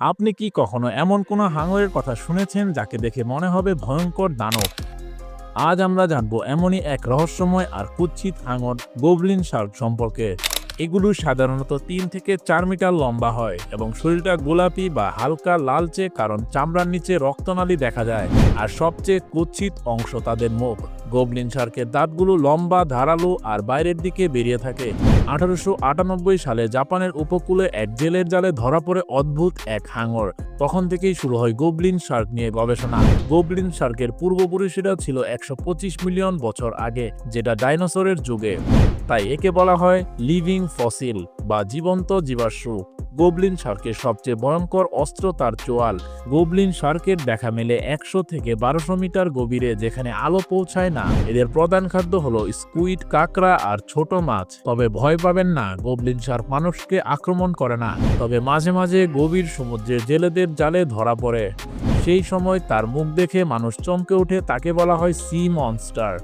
আপনি কি কখনো এমন কোনো হাঙরের কথা শুনেছেন যাকে দেখে মনে হবে ভয়ঙ্কর দানব? আজ আমরা জানব এমনই এক রহস্যময় আর কুৎসিত হাঙর, গোবলিন শার্ক সম্পর্কে। এগুলো সাধারণত তিন থেকে চার মিটার লম্বা হয় এবং শরীরটা গোলাপি বা হালকা লালচে কারণ চামড়ার নিচে রক্তনালী দেখা যায়। আর সবচেয়ে কুৎসিত অংশ তাদের মুখ। গোবলিন শার্কের দাঁতগুলো লম্বা, ধারালো আর বাইরের দিকে বেরিয়ে থাকে। আঠারোশো আটানব্বই সালে জাপানের উপকূলে এক জেলের জালে ধরা পড়ে অদ্ভুত এক হাঙর। তখন থেকেই শুরু হয় গোবলিন শার্ক নিয়ে গবেষণা। গোবলিন শার্কের পূর্বপুরুষেরা ছিল একশো পঁচিশ মিলিয়ন বছর আগে, যেটা ডাইনোসরের যুগে। তাই একে বলা হয় লিভিং ফসিল বা জীবন্ত জীবাশ্ম। গোবলিন শার্কের সবচেয়ে ভয়ঙ্কর অস্ত্র তার চোয়াল। গোবলিন শার্কের দেখা মেলে একশো থেকে বারোশো মিটার গভীরে যেখানে আলো পৌঁছায় না। এদের প্রধান খাদ্য হলো স্কুইড, কাঁকড়া আর ছোট মাছ। তবে ভয় পাবেন না, গোবলিন শার্ক মানুষকে আক্রমণ করে না। তবে মাঝে মাঝে গভীর সমুদ্রের জেলেদের জালে ধরা পড়ে। সেই সময় তার মুখ দেখে মানুষ চমকে ওঠে, তাকে বলা হয় সি মনস্টার।